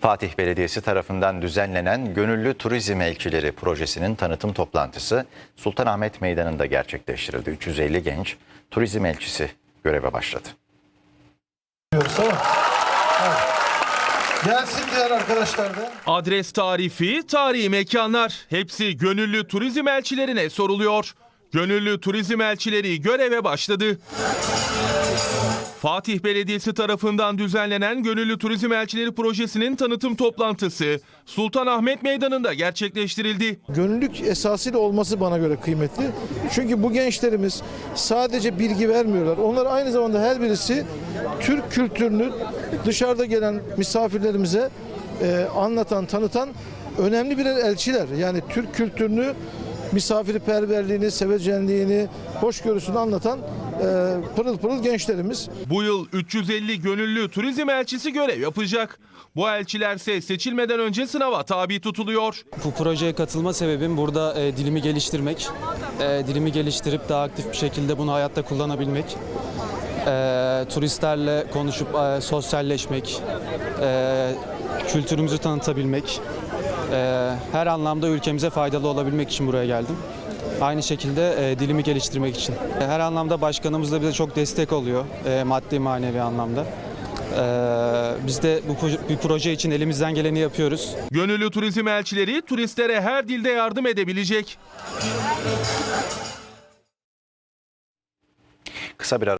Fatih Belediyesi tarafından düzenlenen Gönüllü Turizm Elçileri projesinin tanıtım toplantısı Sultanahmet Meydanı'nda gerçekleştirildi. 350 genç turizm elçisi göreve başladı. Gelsin diğer arkadaşlar da. Adres tarifi, tarihi mekanlar hepsi gönüllü turizm elçilerine soruluyor. Gönüllü turizm elçileri göreve başladı. Fatih Belediyesi tarafından düzenlenen Gönüllü Turizm Elçileri Projesi'nin tanıtım toplantısı Sultanahmet Meydanı'nda gerçekleştirildi. Gönüllülük esasıyla olması bana göre kıymetli. Çünkü bu gençlerimiz sadece bilgi vermiyorlar. Onlar aynı zamanda her birisi Türk kültürünü dışarıda gelen misafirlerimize e, anlatan, tanıtan önemli birer elçiler. Yani Türk kültürünü misafirperverliğini, sevecenliğini, hoşgörüsünü anlatan e, pırıl pırıl gençlerimiz. Bu yıl 350 gönüllü turizm elçisi görev yapacak. Bu elçilerse seçilmeden önce sınava tabi tutuluyor. Bu projeye katılma sebebim burada e, dilimi geliştirmek. E, dilimi geliştirip daha aktif bir şekilde bunu hayatta kullanabilmek. E, turistlerle konuşup e, sosyalleşmek. E, kültürümüzü tanıtabilmek. E, her anlamda ülkemize faydalı olabilmek için buraya geldim. Aynı şekilde e, dilimi geliştirmek için. E, Her anlamda başkanımız da bize çok destek oluyor. e, maddi manevi anlamda. E, biz de bu, bu proje için elimizden geleni yapıyoruz. Gönüllü turizm elçileri turistlere her dilde yardım edebilecek. Kısa bir ara